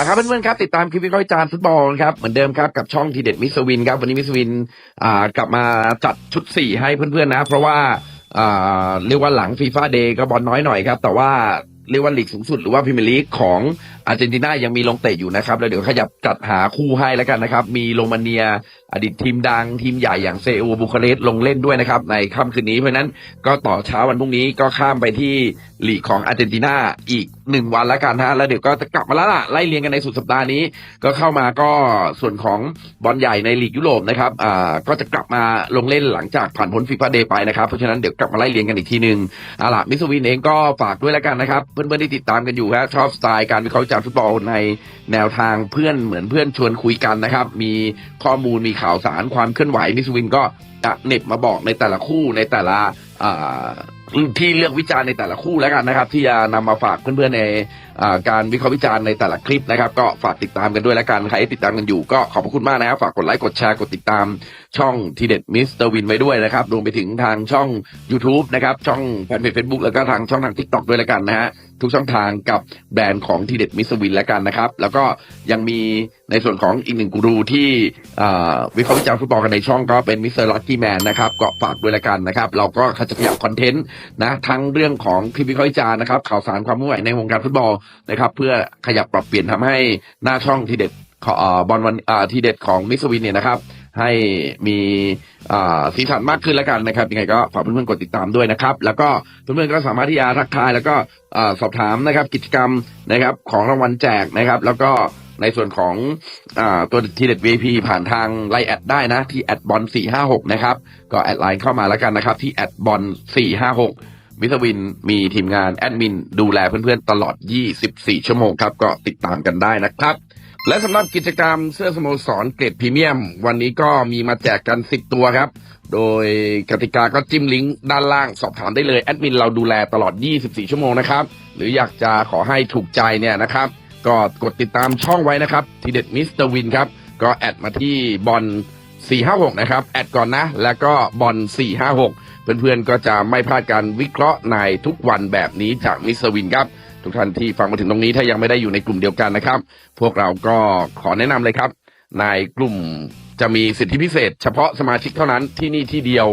มาครับเพื่อนๆครับ ติดตามคลิปวิเคราะห์วิจารณ์ฟุตบอลครับเหมือนเดิมครับกับช่องทีเด็ดมิสวินครับวันนี้มิสวินอ่ากลับมาจัดชุดสี่ให้เพื่อนๆนะ เพราะว่าอ่าเรียกว่าหลังฟีฟ่าเดย์ก็บอลน้อยหน่อยครับ แต่ว่าเรียกว่าลีกสูงสุดหรือว่าพรีเมียร์ลีกของ อาร์เจนตินายังมีลงเตะอยู่นะครับ แล้วเดี๋ยวขยับจัดหาคู่ให้แล้วกันนะครับ มีโรมาเนีย อดีตทีมดังทีมใหญ่อย่างเซอูบูคาเรสต์ลงเล่นด้วยนะครับ ในค่ำคืนนี้เพราะนั้นก็ต่อเช้าวันพรุ่งนี้ก็ข้ามไปที่ลีกของอาร์เจนตินาอีกหนึ่งวันแล้วกันฮะแล้วเดี๋ยวก็จะกลับมาแล้วล่ะไล่เรียงกันในสุดสัปดาห์นี้ ก็เข้ามาก็ส่วนของบอลใหญ่ในลีกยุโรปนะครับอ่าก็จะกลับมาลงเล่นหลังจากผ่านพ้นฟีฟ่าเดย์ไปนะครับเพราะฉะนั้นเดี๋ยวกลับมาไล่เรียงกันอีกทีหนึ่งเอาล่ะมิสวินเองก็ฝากด้วยแล้วกันนะครับเพื่อนๆที่ติดตามกันอยู่ฮะชอบสไตล์การวิเคราะห์การฟุตบอลในแนวทางเพื่อนเหมือนเพื่อนชวนคุยกันนะครับ มีข้อมูลมีข่าวสารความเคลื่อนไหวมิสวินก็จะเน็บมาบอกในแต่ละคู่ในแต่ละที่เลือกวิจารณ์ในแต่ละคู่แล้วกันนะครับ ที่จะนำมาฝากเพื่อนๆใน การวิเคราะห์วิจารณ์ในแต่ละคลิปนะครับ ก็ฝากติดตามกันด้วยแล้วกันใครติดตามกันอยู่ก็ขอบพระคุณมากนะครับ ฝากกดไลค์กดแชร์กดติดตามช่องทีเด็ดมิสเตอร์วินไว้ด้วยนะครับรวมไปถึงทางช่อง YouTube นะครับช่องแฟนเพจ Facebook แล้วก็ทางช่องทาง TikTok ด้วยล้วกันนะฮะทุกช่องทางกับแบรนด์ของทีเด็ดมิสเตอร์วินแล้วกันนะครับ แล้วก็ยังมีในส่วนของอีกหนึ่งกูรูที่วิเคราะห์วิจารณ์ฟุตบอลกันในช่องก็เป็นมิสเตอร์ลักกี้แมนนะครับก็ฝากด้วยล้วกันนะครับ เราก็ขจะขยับคอนเทนต์นะทั้งเรื่องของคลิปวิเคราะห์วิจารณ์นะครับข่าวสารความมุ่งหมายในวงการฟุตบอลนะครับเพื่อขยับปรับเปลี่ยนทำให้หน้าช่องทีเด็ดของบอลวันทีเด็ดของมิสวินเนี่ยนะครับ ให้มีสีสันมากขึ้นแล้วกันนะครับยังไงก็ฝากเพื่อนๆกดติดตามด้วยนะครับ แล้วก็เพื่อนๆก็สามารถที่จะทักทายแล้วก็สอบถามนะครับกิจกรรมนะครับของรางวัลแจกนะครับ แล้วก็ในส่วนของอตัวทีเด็ด VIP ผ่านทางไลน์แอดได้นะที่แอดบอล456นะครับก็แอดไลน์เข้ามาแล้วกันนะครับที่แอดบอล456 มิสวินมีทีมงานแอดมินดูแลเพื่อนๆตลอด 24 ชั่วโมงครับ ก็ติดตามกันได้นะครับ และสำหรับกิจกรรมเสื้อสโมสรเกรดพรีเมียม วันนี้ก็มีมาแจกกัน 10 ตัวครับ โดยกติกาก็จิ้มลิงก์ด้านล่างสอบถามได้เลยแอดมินเราดูแลตลอด 24 ชั่วโมงนะครับ หรืออยากจะขอให้ถูกใจเนี่ยนะครับก็กดติดตามช่องไว้นะครับ ทีเด็ดมิสเตอร์วินครับ ก็แอดมาที่บอล456 นะครับ แอดก่อนนะ แล้วก็บอล456 เพื่อนๆก็จะไม่พลาดการวิเคราะห์ในทุกวันแบบนี้จากมิสเวินครับ ทุกท่านที่ฟังมาถึงตรงนี้ถ้ายังไม่ได้อยู่ในกลุ่มเดียวกันนะครับ พวกเราก็ขอแนะนำเลยครับในกลุ่มจะมีสิทธิพิเศษ เฉพาะสมาชิกเท่านั้นที่นี่ที่เดียว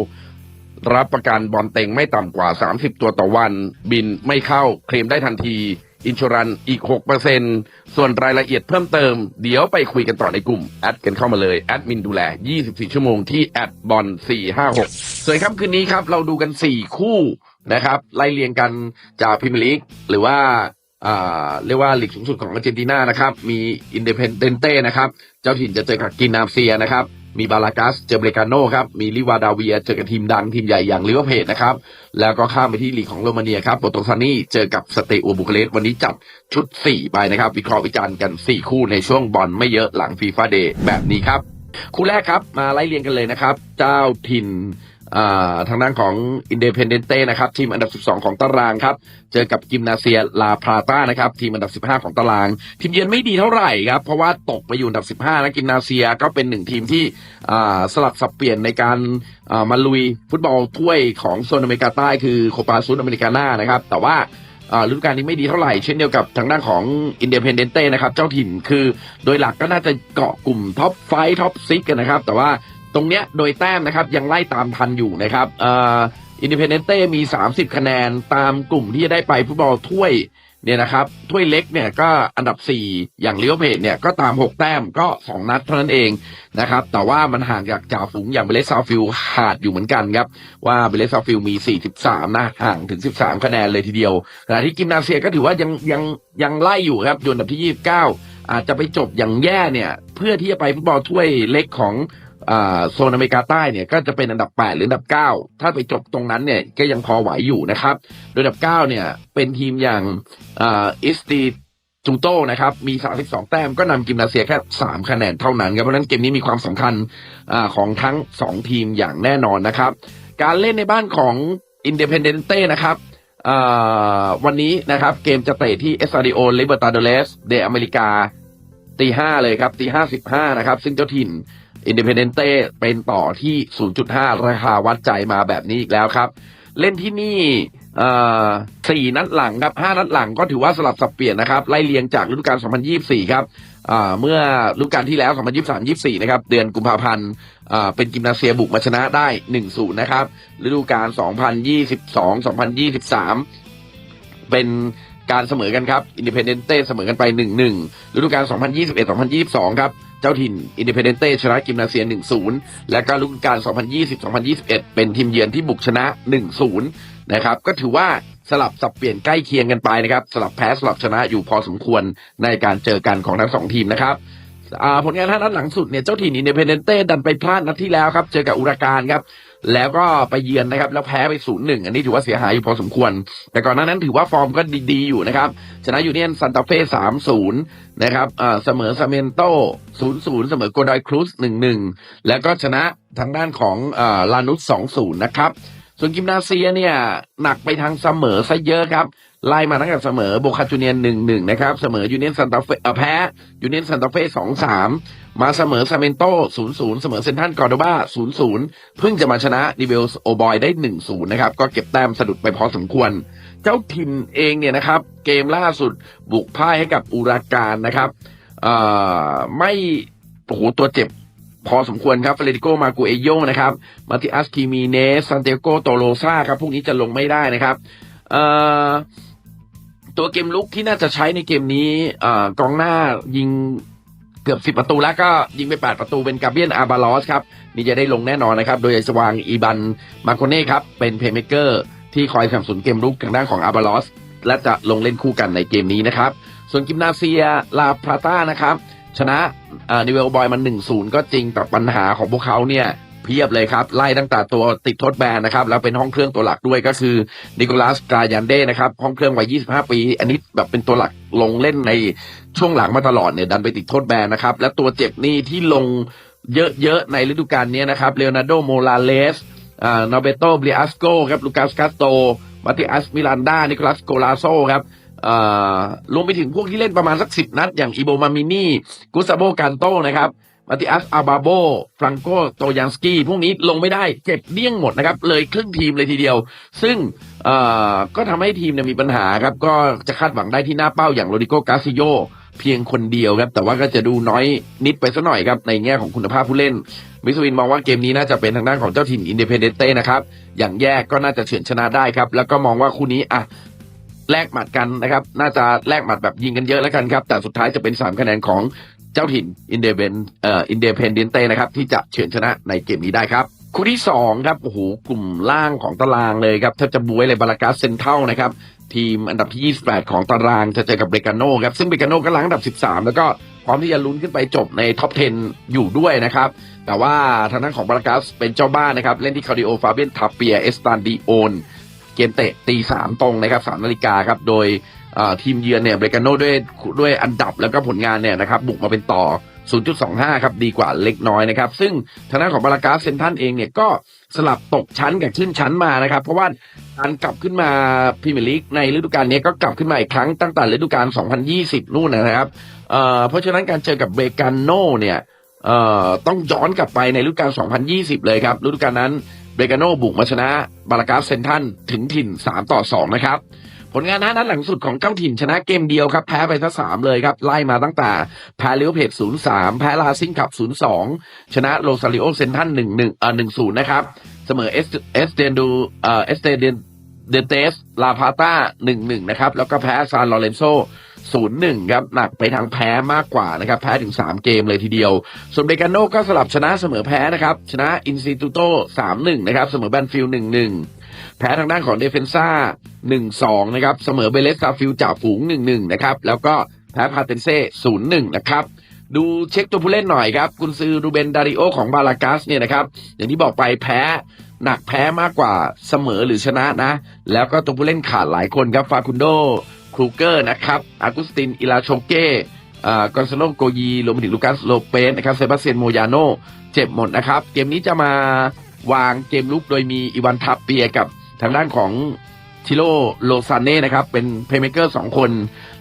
รับประกันบอลเต็งไม่ต่ำกว่า 30 ตัวต่อวัน บินไม่เข้าเคลมได้ทันที อินช r รันอีก 6%ส่วนรายละเอียดเพิ่มเติม เดี๋ยวไปคุยกันต่อในกลุ่ม แอดกันเข้ามาเลย แอดมินดูแล 24 ชั่วโมงที่แอดบอล456ส่วนครับคืนนี้ครับ เราดูกัน 4 คู่นะครับ ไล่เรียงกันจากพรีเมียร์ลีกหรือว่าเรียกว่าลีกสูงสุดของอาร์เจนตินานะครับ มีอินเดเพนเดนเต้นะครับ เจ้าถิ่นจะเจอกับกินนาเซียนะครับ มีบาลากัสเจอเบรกาโน่ครับ มีลิวาดาเวียเจอกับทีมดังทีมใหญ่อย่างลิเวอร์เพจนะครับ แล้วก็ข้ามไปที่ลีกของโรมาเนียครับโปรโตซานี่เจอกับสเตอัวบุคาเลสวันนี้จัดชุด 4 ไปนะครับ วิเคราะห์วิจารณ์กัน 4 คู่ในช่วงบอลไม่เยอะหลังฟีฟ่าเดย์แบบนี้ครับ คู่แรกครับมาไล่เรียงกันเลยนะครับ เจ้าถิ่น ทางด้านของอินเด p เพนเดนเต้นะครับทีมอันดับ 12 ของตารางครับเจอกับกิมนาเซียลาพราต้านะครับทีมอันดับ 15 ของตาราง ทีมเยือนไม่ดีเท่าไหร่ครับเพราะว่าตกไปอยู่อันดับ 15แล้วกิมนาเซียก็เป็นหนึ่งทีมที่สลับสับเปลี่ยนในการมาลุยฟุตบอลถ้วยของโซนอเมริกาใต้คือโคปาซูนอเมริกาน่านะครับแต่ว่าฤดูกาลนี้ไม่ดีเท่าไหร่ เช่นเดียวกับทางด้านของอินเดียเพนเดนเต้นะครับ เจ้าถิ่นคือโดยหลักก็น่าจะเกาะกลุ่มท็อปไฟท็อปซิกกันนะครับ แต่ว่า ตรงเนี้ยโดยแต้มนะครับยังไล่ตามทันอยู่นะครับอินดียเพนเดนเต้มี 30 คะแนนตามกลุ่มที่จะได้ไปฟุตบอลถ้วยเนี่ยนะครับถ้วยเล็กเนี่ยก็อันดับ 4 อย่างเลี้ยวเพจเนี่ยก็ตาม 6 แต้มก็ 2 นัดเท่านั้นเองนะครับแต่ว่ามันห่างจากจ่าฝูงอย่างเบเลสซาฟิลขาดอยู่เหมือนกันครับ ว่าเบเลสซาฟิลมี 43 นะห่างถึง 13 คะแนนเลยทีเดียวขณะที่กิมนาเซียก็ถือว่ายังยังยังไล่อยู่ครับอยู่อันดับที่ 29 อาจจะไปจบอย่างแย่เนี่ยเพื่อที่จะไปฟุตบอลถ้วยเล็กของ โซนอเมริกาใต้เนี่ยก็จะเป็นอันดับ 8 หรืออันดับ 9 ถ้าไปจบตรงนั้นเนี่ยก็ยังพอไหวอยู่นะครับ โดยอันดับ 9 เนี่ยเป็นทีมอย่างอิสตีจูโต้นะครับมี 32 แต้มก็นำกิมนาเซียแค่ 3 คะแนนเท่านั้นครับเพราะฉะนั้นเกมนี้มีความสำคัญอของทั้ง 2 ทีมอย่างแน่นอนนะครับ การเล่นในบ้านของอินเดเพนเดนเต้นะครับวันนี้นะครับเกมจะเตะที่เอสซาดิโอเลเบอร์ตาโดเลสเดอเมริกาตีห้าเลยครับตีห้าสิบห้านะครับ ซึ่งเจ้าถิ่น อินเด p เพนเดนเต้เป็นต่อที่ 0.5 ราคาวัดใจมาแบบนี้อีกแล้วครับ เล่นที่นี่สี่นัดหลังครับห้านัดหลังก็ถือว่าสลับสับเปลี่ยนนะครับ ไล่เลียงจากฤดูกาล 2024 ครับเมื่อฤดูกาลที่แล้ว 2023-24 นะครับ เดือนกุมภาพันธ์เป็นกิมนาเซียบุกมาชนะได้ 1-0 นะครับ ฤดูกาล 2022-2023 เป็น การเสมอกันครับอินดิเพนเดนเต้เสมอกันไป 1-1ฤดูกาล2021-2022 ครับ เจ้าถิ่นอินดิเพนเดนเต้ชนะกิมนาเซีย 1-0 และก็ฤดูกาล2020-2021 เป็นทีมเยือนที่บุกชนะ 1-0 นะครับ ก็ถือว่าสลับสับเปลี่ยนใกล้เคียงกันไปนะครับ สลับแพ้สลับชนะอยู่พอสมควรในการเจอกันของทั้งสองทีมนะครับผลงานท่านัดหลังสุดเนี่ยเจ้าถิ่นอินเดเพนเดนเต้ดันไปพลาดนัดที่แล้วครับ เจอกับอุราการครับ แล้วก็ไปเยือนนะครับ แล้วแพ้ไปศูนย์หนึ่งอันนี้ถือว่าเสียหายอยู่พอสมควร แต่ก่อนหน้านั้นถือว่าฟอร์มก็ดีๆอยู่นะครับ ชนะยูเนียนซันตาเฟ่สามศูนย์นะครับเสมอซาเมนโตศูนย์ศูนย์เสมอโกดอยครูสหนึ่งหนึ่งแล้วก็ชนะทางด้านของอลานุสสองศูนย์นะครับ ส่วนกิมนาเซียเนี่ยหนักไปทางเสมอซะเยอะครับ ไล่มาตั้งแต่เสมอโบคาจูเนียนหนึ่งหนึ่งนะครับ เสมอยูเนียนซันตาเฟแพ้ยูเนียนซันตาเฟสองสามมาเสมอซาเมนโตศูนย์ศูนย์เสมอเซนทันกอร์โดบาศูนย์ศูนย์เพิ่งจะมาชนะดิเวลโอบอยได้หนึ่งศูนย์นะครับ ก็เก็บแต้มสะดุดไปพอสมควร เจ้าถิ่นเองเนี่ยนะครับ เกมล่าสุดบุกพ่ายให้กับอุราการนะครับไม่โอ้โหตัวเจ็บพอสมควรครับเฟเดริโกมากูเอโยนะครับ มาติอัสคิมีเนส ซันเตโกโตโลซาครับ พวกนี้จะลงไม่ได้นะครับ เอ่อ ตัวเกมลุกที่น่าจะใช้ในเกมนี้อกองหน้ายิงเกือบสิบประตูแล้วก็ยิงไปแปดประตูเป็นกาเบียนอาบาลอสครับ นี่จะได้ลงแน่นอนนะครับ โดยสว่างอีบันมาโคเน่ครับ เป็นเพย์เมเกอร์ที่คอยสนับสนุนเกมลุกทางด้านของอาบาลอสและจะลงเล่นคู่กันในเกมนี้นะครับ ส่วนกิมนาเซียลาพราต้านะครับ ชนะนิเวลบอยมันหนึ่งศูนย์ก็จริงแต่ปัญหาของพวกเขาเนี่ย เพียบเลยครับ ไล่ตั้งแต่ตัวติดโทษแบนนะครับ แล้วเป็นห้องเครื่องตัวหลักด้วยก็คือนิโคลัสกายันเด้นะครับ ห้องเครื่องวัย 25 ปี อันนี้แบบเป็นตัวหลักลงเล่นในช่วงหลังมาตลอดเนี่ย ดันไปติดโทษแบนนะครับ และตัวเจ็บนี่ที่ลงเยอะๆ ในฤดูกาลนี้นะครับเลโอนาร์โดโมลาเลสอ่านอเบโตบริอัสโกครับลูกาสคาสโตมาติอัสมิลันดานิโคลัสโกลาโซครับอ่อรวมไปถึงพวกที่เล่นประมาณสักสิบนัด อย่างอีโบมามินี่กุซาโบการโตนะครับ มาติอัสอาบาโบฟรังโกโตยันสกี้พวกนี้ลงไม่ได้เจ็บเลี่ยงหมดนะครับ เลยครึ่งทีมเลยทีเดียว ซึ่งเอ่อก็ทำให้ทีมเนี่ยมีปัญหาครับ ก็จะคาดหวังได้ที่หน้าเป้าอย่างโรดิโกกาซิโยเพียงคนเดียวครับ แต่ว่าก็จะดูน้อยนิดไปสักหน่อยครับ ในแง่ของคุณภาพผู้เล่น มิสวินมองว่าเกมนี้น่าจะเป็นทางด้านของเจ้าถิ่นอินเด e เ d นเต้นะครับ อย่างแยกก็น่าจะเฉือนชนะได้ครับ แล้วก็มองว่าคู่นี้อะแลกหมัดกันนะครับ น่าจะแลกหมัดแบบยิงกันเยอะแล้วกันครับ แต่สุดท้ายจะเป็นสามคะแนนของ เจ้าถิ่นอินเดเ n นเอ่ออินเดเพนเดนเต้นะครับ ที่จะเฉือนชนะในเกมนี้ได้ครับคู่ที่สองครับโอ้โหกลุ่มล่างของตารางเลยครับ ถ้าจะบวยเลยบาลากาสเซนเทลนะครับ ทีมอันดับที่ 28 ของตารางจะเจอกับเบรกาโนครับ ซึ่งเบรกาโนก็ล้างอันดับ 13 แล้วก็พร้อมที่จะลุ้นขึ้นไปจบในท็อป 10 อยู่ด้วยนะครับ แต่ว่าทางด้านของบาลากาสเป็นเจ้าบ้านนะครับ เล่นที่คาร์ดิโอฟาเบียนทาเปียเอสตานดีโอน เกมเตะตีสามตรงนะครับสามนาฬิกาครับ โดย ทีมเยือนเนี่ยเบรกาโนด้วยด้วยอันดับแล้วก็ผลงานเนี่ยนะครับบุกมาเป็นต่อ 0.25 ครับ ดีกว่าเล็กน้อยนะครับ ซึ่งทางด้านของบาลากาสเซนทันเองเนี่ยก็สลับตกชั้นกับขึ้นชั้นมานะครับ เพราะว่าการกลับขึ้นมาพรีเมียร์ลีกในฤดูกาลนี้ก็กลับขึ้นมาอีกครั้งตั้งแต่ฤดูกาล 2020 นู่นนะครับเอ่อเพราะฉะนั้นการเจอกับเบรกาโนเนี่ยอ่อต้องย้อนกลับไปในฤดูกาล 2020 เลยครับฤดูกาลนั้นเบรกาโนบุกมาชนะบาลากาสเซนทันถึงถิ่น 3 ต่อ 2 นะครับ ผลงานนัดหลังสุดของเก้าถิ่นชนะเกมเดียวครับ แพ้ไปทั้งสามเลยครับ ไล่มาตั้งแต่แพ้ลิเวอร์เพจศูนย์สามแพ้ลาซิงขับศูนย์สองชนะโรซาริโอเซนทันหนึ่งหนึ่งเอ่อหนึ่งศูนย์นะครับ เสมอเอสเอสเดนดูเอ่อเอสเตเดนเดเตสลาพาต้าหนึ่งหนึ่งนะครับ แล้วก็แพ้ซานลอเรนโซศูนย์หนึ่งครับ หนักไปทางแพ้มากกว่านะครับ แพ้ถึงสามเกมเลยทีเดียว ส่วนเบกาโนก็สลับชนะเสมอแพ้นะครับ ชนะอินซิตูโตสามหนึ่งนะครับ เสมอแบนฟิลหนึ่งหนึ่งแพ้ทางด้านของเดฟเฟนซ่า หนึ่งสองนะครับ เสมอเบเลสซาฟิลจ่าฝูงหนึ่งหนึ่งนะครับ แล้วก็แพ้พาเตนเซ่ศูนย์หนึ่งนะครับ ดูเช็คตัวผู้เล่นหน่อยครับ กุนซือรูเบนดาริโอของบาลากัสเนี่ยนะครับ อย่างที่บอกไปแพ้หนักแพ้มากกว่าเสมอหรือชนะนะ แล้วก็ตัวผู้เล่นขาดหลายคนครับ ฟาคุนโด ครูเกอร์นะครับ อากุสติน อิลาโชเก้กอนซาโลโกยีรวมไปถึงลูกัสโลเปสนะครับเซบาสเซียนโมยาโนเจ็บหมดนะครับ เกมนี้จะมาวางเกมลุกโดยมีอีวานทัปเปียกับทางด้านของ ทิโลโลซานเน่นะครับ เป็นเพลย์เมเกอร์สองคน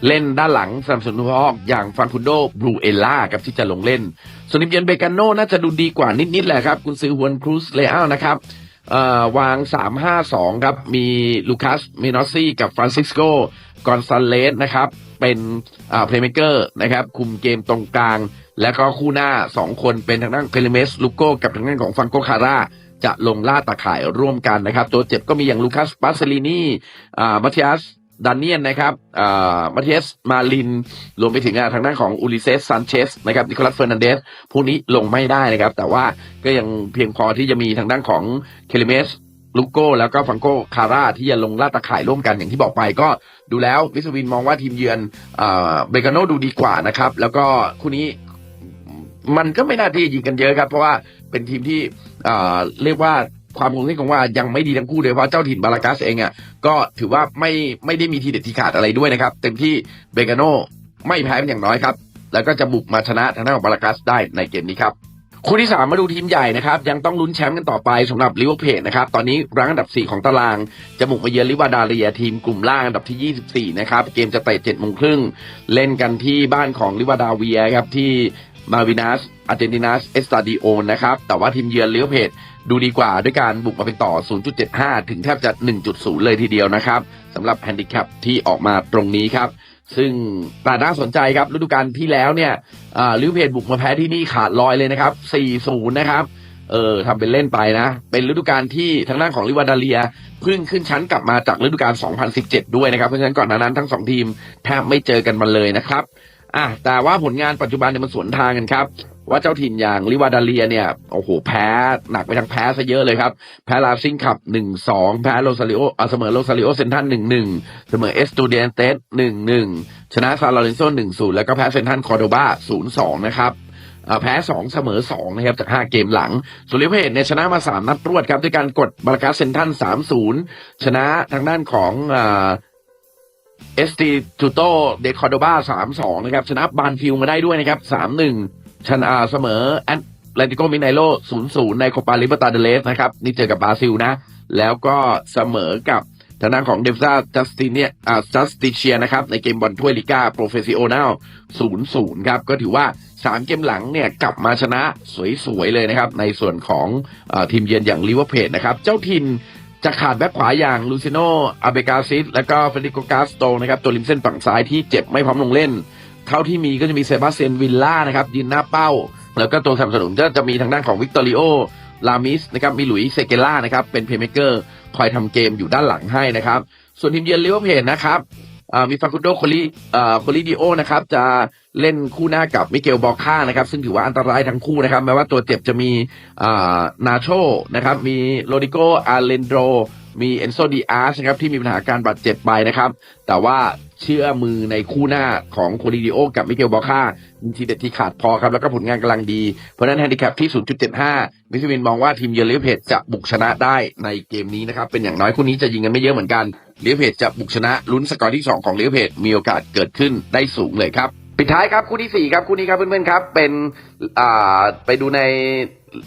เล่นด้านหลังสนับสนุนพอกอย่างฟันคุนโดบลูเอล่าครับที่จะลงเล่น ส่วนทีมเยนเบกาโน่น่าจะดูดีกว่านิด ๆ แหละครับ คุณซื้อฮวนครูสเลอานะครับวาง 3-5-2 ครับ มีลูคัสเมนอซี่กับฟรานซิสโกกอนซาเลสนะครับ เป็นเพลย์เมเกอร์นะครับ คุมเกมตรงกลาง แล้วก็คู่หน้า 2 คนเป็นทางด้านเพลเมสลูโกกับทางด้านของฟังโกคาร่า จะลงล่าตาข่ายร่วมกันนะครับ ตัวเจ็บก็มีอย่างลูคัสปาสลินีอ่ามาติอัสดานเนียนนะครับอ่ามาติอสมาลิน รวมไปถึงอ่าทางด้านของอูลิเซส ซันเชส นะครับนิโคลัสเฟอร์นันเดส พวกนี้ลงไม่ได้นะครับ แต่ว่าก็ยังเพียงพอที่จะมีทางด้านของเคลิเมส ลูโก้ แล้วก็ฟังโกคาร่า ที่จะลงล่าตาข่ายร่วมกันอย่างที่บอกไปก็ดูแล้ววิสวินมองว่าทีมเยือนอ่าเบกาโนดูดีกว่านะครับ แล้วก็คู่นี้มันก็ไม่น่าที่จะยิงกันเยอะครับ เพราะว่า เป็นทีมที่เรียกว่าความคงที่ของว่ายังไม่ดีทั้งคู่เลยเพราะเจ้าถิ่นบาลากัสเองอะก็ถือว่าไม่ไม่ได้มีทีเด็ดทีขาดอะไรด้วยนะครับ เต็มที่เบกาโนไม่แพ้เป็นอย่างน้อยครับ แล้วก็จะบุกมาชนะทางด้านของบาลากัสได้ในเกมนี้ครับคู่ที่สามมาดูทีมใหญ่นะครับ ยังต้องลุ้นแชมป์กันต่อไปสำหรับลิเวอร์พูลนะครับ ตอนนี้รั้งอันดับ 4 ของตารางจะบุกมาเยือนลิวาดาเรียทีมกลุ่มล่างอันดับที่ 24 นะครับ เกมจะเตะ7โมงครึ่งเล่นกันที่บ้านของลิวาดาเวียครับที่ มาวินัสอาร์เจนตินัสเอสตาดิโอนะครับ แต่ว่าทีมเยือนลิเวอร์พูลดูดีกว่าด้วยการบุกมาเป็นต่อ 0.75 ถึงแทบจะ 1.0 เลยทีเดียวนะครับสำหรับแฮนดิแคปที่ออกมาตรงนี้ครับ ซึ่งแต่น่าสนใจครับฤดูกาลที่แล้วเนี่ยลิเวอร์พูลบุกมาแพ้ที่นี่ขาดลอยเลยนะครับ 4-0 นะครับเออทำเป็นเล่นไปนะ เป็นฤดูกาลที่ทางด้านของลิวาดาเลียเพิ่งขึ้นชั้นกลับมาจากฤดูกาล 2017 ด้วยนะครับ เพราะฉะนั้นก่อนหน้านั้นทั้งสองทีมแทบไม่เจอกันมาเลยนะครับ อะแต่ว่าผลงานปัจจุบันเนี่ยมันสวนทางกันครับว่าเจ้าถิ่นอย่างลิวาดาเลียเนี่ยโอ้โหแพ้หนักไปทางแพ้ซะเยอะเลยครับ แพ้ลาซิงขับหนึ่งสองแพ้โรซาริโออ่าเสมอโรซาริโอเซนทันหนึ่งหนึ่งเสมอเอสตูเดียนเตสหนึ่งหนึ่งชนะซาลาเรนโซหนึ่งศูนย์แล้วก็แพ้เซนทันคอร์โดบาศูนย์สองนะครับแพ้สองเสมอสองนะครับจากห้าเกมหลังส่วนลิเวอร์พูลเนี่ยชนะมาสามนัดรวดครับด้วยการกดบาลากาเซนทันสามศูนย์ชนะทางด้านของอ เอสตีจูโตเดคอร์โดบาสามสองนะครับ ชนะบานฟิลมาได้ด้วยนะครับสามหนึ่งชนะอาเสมอแอนแลติโกมินไนโลศูนย์ศูนย์ในโคปาลิเบตาเดเลสนะครับ นี่เจอกับบราซิลนะ แล้วก็เสมอกับทางด้านของเดฟซ่าจัสติเนียอ่าจัสติเชียนะครับ ในเกมบอลถ้วยลิก้าโปรเฟซิโอนาลศูนย์ศูนย์ครับ ก็ถือว่าสามเกมหลังเนี่ยกลับมาชนะสวยๆเลยนะครับ ในส่วนของอทีมเยือนอย่างลิเวอร์พูลนะครับ เจ้าถิ่น จะขาดแบ็คขวาอย่างลูซิโนอาเบกาซิสและก็เฟรดิโกกาสโตนะครับตัวริมเส้นฝั่งซ้ายที่เจ็บไม่พร้อมลงเล่น เท่าที่มีก็จะมีเซบาสเตียนวิลล่านะครับยืนหน้าเป้า แล้วก็ตัวสนับสนุนก็จะมีทางด้านของวิกตอริโอลามิสนะครับมีหลุยส์เซเกล่านะครับเป็นเพลย์เมเกอร์คอยทำเกมอยู่ด้านหลังให้นะครับ ส่วนทีมเยือนลิเวอร์พูลนะครับมีฟาคุโดโคลิอ่โคลิดิโอนะครับจะ เล่นคู่หน้ากับมิเกลบอค่านะครับ ซึ่งถือว่าอันตรายทั้งคู่นะครับ แม้ว่าตัวเจ็บจะมีนาโชนะครับ มีโรดิโกอาเลนโดมีเอนโซดีอาร์สนะครับที่มีปัญหาการบาดเจ็บไปนะครับ แต่ว่าเชื่อมือในคู่หน้าของโคลิดิโอ กับมิเกลบอค่าทีเด็ดที่ขาดพอครับ แล้วก็ผลงานกำลังดี เพราะนั้นแฮนดิแคปที่ 0.75 มิสวินมองว่าทีมเยอนลิเวอร์พูลจะบุกชนะได้ในเกมนี้นะครับ เป็นอย่างน้อยคู่นี้จะยิงกันไม่เยอะเหมือนกันลิเวอร์พูลจะบุกชนะลุ้นสกอร์ที่ 2 ของลิเวอร์พูลมีโอกาสเกิดขึ้นได้สูงเลยครับ ปิดท้ายครับคู่ที่สี่ครับคู่นี้ครับเพื่อนๆครับ เป็นอ่าไปดูใน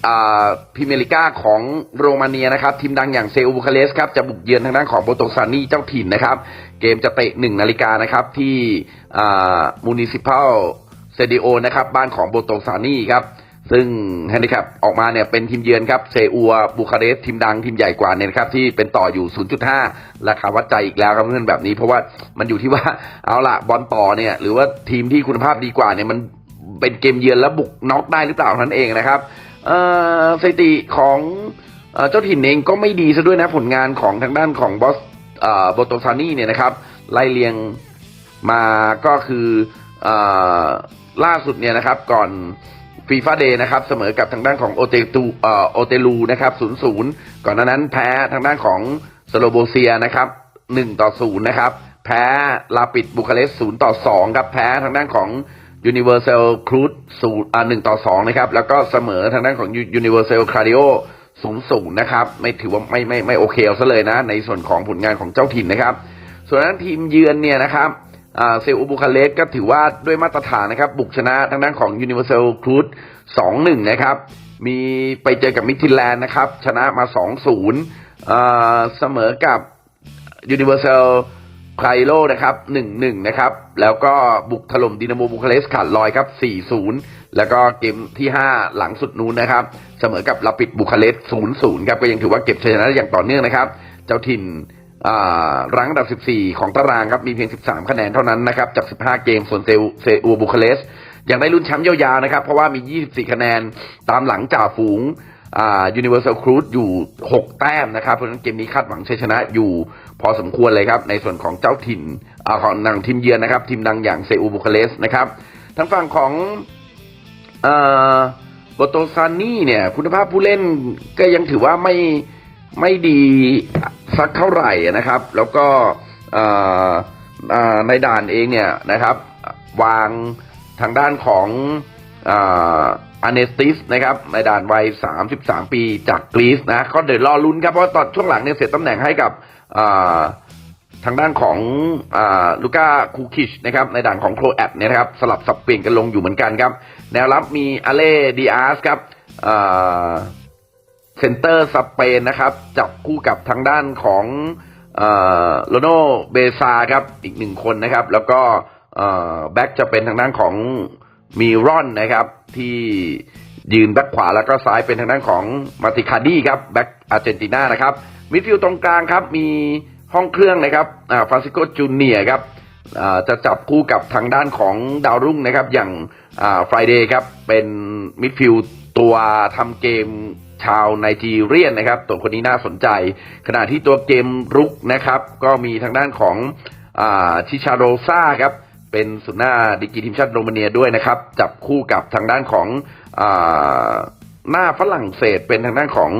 อ่าพิเมริกาของโรมาเนียนะครับ ทีมดังอย่างเซอูบูคาเลสครับจะบุกเยือนทางด้านของโบโตซานีเจ้าถิ่นนะครับ เกมจะเตะหนึ่งนาฬิกานะครับ ที่อ่ามูนิซิพัลเซดิโอนะครับ บ้านของโบโตซานีครับ ซึ่งแฮนดิแคปออกมาเนี่ยเป็นทีมเยือนครับเซอูบูคาเรสทีมดังทีมใหญ่กว่าเนี่ยนะครับที่เป็นต่ออยู่ 0.5 ราคาวัดใจอีกแล้วครับเพื่อนแบบนี้ เพราะว่ามันอยู่ที่ว่าเอาละบอลต่อเนี่ยหรือว่าทีมที่คุณภาพดีกว่าเนี่ยมันเป็นเกมเยือนแล้วบุกน็อกได้หรือเปล่านั้นเองนะครับสถิติของเจ้าถิ่นเองก็ไม่ดีซะด้วยนะผลงานของทางด้านของบอสโบโตซานี่เนี่ยนะครับไล่เลียงมาก็คืออล่าสุดเนี่ยนะครับก่อน ฟีฟ่าเดย์นะครับเสมอกับทางด้านของโอเตตูเอ่อโอเตลูนะครับศูนย์ศูนย์ก่อนหน้านั้นแพ้ทางด้านของสโลโบเซียนะครับหนึ่งต่อศูนย์นะครับแพ้ลาปิดบุคาเรสศูนย์ต่อสองครับแพ้ทางด้านของยูนิเวอร์แซลครูดศูนย์อ่าหนึ่งต่อสองนะครับแล้วก็เสมอทางด้านของยูนิเวอร์แซลคาริโอศูนย์ศูนย์นะครับไม่ถือว่าไม่ไม่ไม่โอเคเอาซะเลยนะ ในส่วนของผลงานของเจ้าถิ่นนะครับ ส่วนนั้นทีมเยือนเนี่ยนะครับ เซลอูบูคาเลสก็ถือว่าด้วยมาตรฐานนะครับ บุกชนะทางด้านของ Universal Cruise 2-1 นะครับ มีไปเจอกับมิทิแลนด์นะครับ ชนะมา 2-0อ่เสมอกับ Universal ไคลโลนะครับ 1-1 นะครับ แล้วก็บุกถล่มดินาโมบูคาเรสขาดลอยครับ 4-0 แล้วก็เกมที่ 5 หลังสุดนู้นนะครับ เสมอกับลาปิดบุคาเรส0-0 ครับ ก็ยังถือว่าเก็บชัยชนะได้อย่างต่อเนื่องนะครับ เจ้าถิ่น รั้งอันดับ 14 ของตารางครับ มีเพียง 13 คะแนนเท่านั้นนะครับ จาก 15 เกม ส่วนเซอูบุคาเรสยังได้ลุ้นแชมป์ยาวๆนะครับ เพราะว่ามี 24 คะแนน ตามหลังจ่าฝูงอ่า Universal Cruise อยู่ 6 แต้มนะครับ เพราะฉะนั้นเกมนี้คาดหวังชัยชนะอยู่พอสมควรเลยครับ ในส่วนของเจ้าถิ่นอ่าของนางทีมเยือนนะครับ ทีมดังอย่างเซอูบุคาเรสนะครับ ทางฝั่งของอ่อโบโตซานี่เนี่ย คุณภาพผู้เล่นก็ยังถือว่าไม่ไม่ดี สักเท่าไหร่นะครับ แล้วก็ในด่านเองเนี่ยนะครับ วางทางด้านของอาเนสติสนะครับในด่านวัย 33 ปีจากกรีซนะก็เดี๋ยวรอลุ้นครับ เพราะตอนช่วงหลังเนี่ยเสียตำแหน่งให้กับทางด้านของอลูก้าคูคิชนะครับในด่านของโครแอตเนี่ยนะครับ สลับสับเปลี่ยนกันลงอยู่เหมือนกันครับ แนวรับมีอาเล่ดีอาร์สครับ เซนเตอร์สเปนนะครับ จับคู่กับทางด้านของโลโนเบซาครับอีกหนึ่งคนนะครับ แล้วก็แบ็กจะเป็นทางด้านของมีรอนนะครับ ที่ยืนแบ็กขวาแล้วก็ซ้ายเป็นทางด้านของมาติคาดีครับแบ็กอาร์เจนตินานะครับมิดฟิลด์ตรงกลางครับมีห้องเครื่องนะครับฟรานซิโกจูเนียครับจะจับคู่กับทางด้านของดาวรุ่งนะครับ อย่างฟรายเดย์ครับเป็นมิดฟิลด์ตัวทำเกม ชาวไนจีเรียนนะครับตัวคนนี้น่าสนใจ ขณะที่ตัวเกมรุกนะครับ ก็มีทางด้านของอชิชาโรซาครับเป็นสุดหน้าดิกีทีมชาติโรมาเนียด้วยนะครับ จับคู่กับทางด้านของอหน้าฝรั่งเศส เป็นทางด้านของ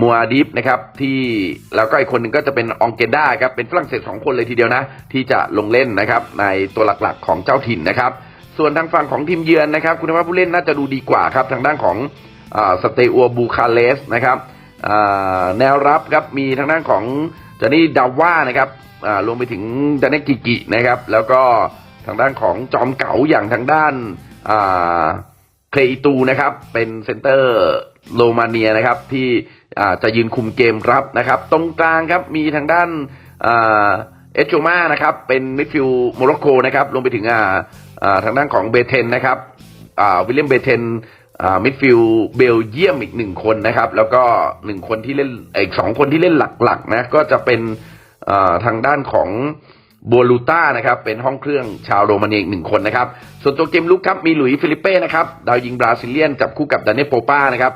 มัวดิฟนะครับที่แล้วก็อีกคนหนึ่งก็จะเป็นองเกด้าครับเป็นฝรั่งเศสสองคนเลยทีเดียวนะ ที่จะลงเล่นนะครับในตัวหลักๆของเจ้าถิ่นนะครับ ส่วนทางฝั่งของทีมเยือนนะครับ คุณภาพผู้เล่นน่าจะดูดีกว่าครับทางด้านของ สเตอัวบูคาเลสนะครับอ่าแนวรับครับมีทางด้านของจานี่ดาว่านะครับอ่ารวมไปถึงดานเนกิกินะครับ แล้วก็ทางด้านของจอมเก๋าอย่างทางด้านอ่าเคลอิตูนะครับ เป็นเซนเตอร์โรมาเนียนะครับ ที่อ่าจะยืนคุมเกมรับนะครับ ตรงกลางครับมีทางด้านอ่าเอชโจมานะครับเป็นมิดฟิลด์โมร็อกโกนะครับรวมไปถึงอ่าอ่าทางด้านของเบเทนนะครับอ่าวิลเลียมเบเทน มิดฟิลเบลเยียมอีกหนึ่งคนนะครับ แล้วก็หนึ่งคนที่เล่นอีกสองคนที่เล่นหลักๆนะก็จะเป็นทางด้านของบัวลูต้านะครับ เป็นห้องเครื่องชาวโรมาเนียอีกหนึ่งคนนะครับ ส่วนตัวเกมลุกครับ มีหลุยส์ฟิลิเป้นะครับ ดาวยิงบราซิเลียนจับคู่กับดานเนโปป้านะครับ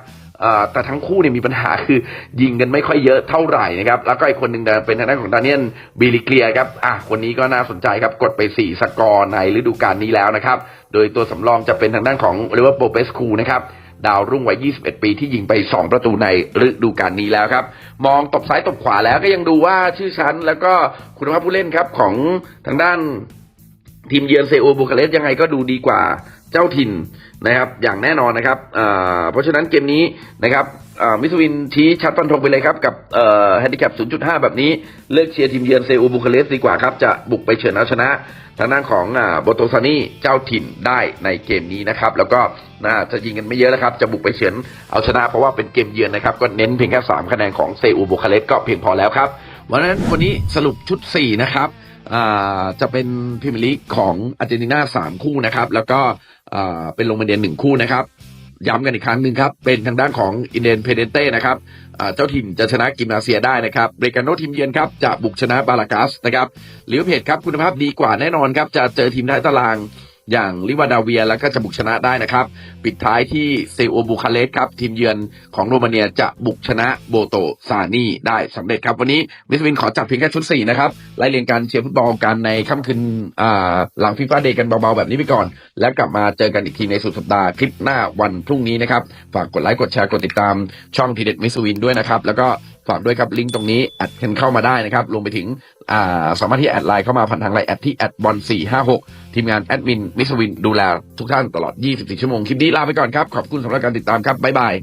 แต่ทั้งคู่เนี่ยมีปัญหาคือยิงกันไม่ค่อยเยอะเท่าไหร่นะครับแล้วก็อีกคนหนึ่งเป็นทางด้านของดานิเอลบิลิเกียครับอะคนนี้ก็น่าสนใจครับกดไป 4 สกอร์ในฤดูกาลนี้แล้วนะครับ โดยตัวสำรองจะเป็นทางด้านของเรเวอร์โปเปสคูนะครับดาวรุ่งวัย 21 ปีที่ยิงไป 2 ประตูในฤดูกาลนี้แล้วครับ มองตบซ้ายตบขวาแล้วก็ยังดูว่าชื่อชั้น แล้วก็คุณภาพผู้เล่นครับของทางด้าน ทีมเยือนเซโอบูคาเรสต์ยังไงก็ดูดีกว่าเจ้าถิ่นนะครับอย่างแน่นอนนะครับอ่าเพราะฉะนั้นเกมนี้นะครับมิสวินชี้ชัดฟันธงไปเลยครับ กับแฮนดิแคป 0.5 แบบนี้ เลือกเชียร์ทีมเยือนเซโอบูคาเรสต์ดีกว่าครับ จะบุกไปเฉือนเอาชนะ ทางด้านของอ่าโบโตซานี่เจ้าถิ่นได้ในเกมนี้นะครับ แล้วก็น่าจะยิงกันไม่เยอะแล้วครับ จะบุกไปเฉือนเอาชนะ เพราะว่าเป็นเกมเยือนนะครับก็เน้นเพียงแค่3คะแนนของเซโอบูคาเรสต์ก็เพียงพอแล้วครับวันนั้นวันนี้สรุปชุด 4 นะครับ จะเป็นพรีเมียร์ลีกของอาร์เจนตินาสามคู่นะครับ แล้วก็เป็นลงมาเดียนหนึ่งคู่นะครับ ย้ำกันอีกครั้งหนึ่งครับ เป็นทางด้านของอินเดนเพเดนเต้นะครับเจ้าถิ่นจะชนะกิมนาเซียได้นะครับเบรกาโนทีมเยือนครับจะบุกชนะบาลากัสนะครับลิเวอเพจครับคุณภาพดีกว่าแน่นอนครับจะเจอทีมท้ายตาราง อย่างลิวาดาเวียแล้วก็จะบุกชนะได้นะครับ ปิดท้ายที่เซโอบูคาเลสครับ ทีมเยือนของโรมาเนียจะบุกชนะโบโตซานีได้สำเร็จครับ วันนี้มิสวินขอจัดเพียงแค่ชุด 4 นะครับไล่เรียงการเชียร์ฟุตบอลกันในค่ำคืนหลังฟีฟ่าเดย์กันเบาๆ แบบนี้ไปก่อน แล้วกลับมาเจอกันอีกทีในสุดสัปดาห์คลิปหน้าวันพรุ่งนี้นะครับฝากกดไลค์กดแชร์กดติดตามช่องทีเด็ดมิสวินด้วยนะครับแล้วก็ฝากด้วยครับลิงก์ตรงนี้แอดกันเข้ามาได้นะครับรวมไปถึงอ่าสามารถที่แอดไลน์เข้ามาผ่านทางไลน์แอดที่แอดบอล456 ทีมงานแอดมินมิสวินดูแลทุกท่านตลอด 24 ชั่วโมง คลิปนี้ลาไปก่อนครับ ขอบคุณสำหรับการติดตามครับ บ๊ายบาย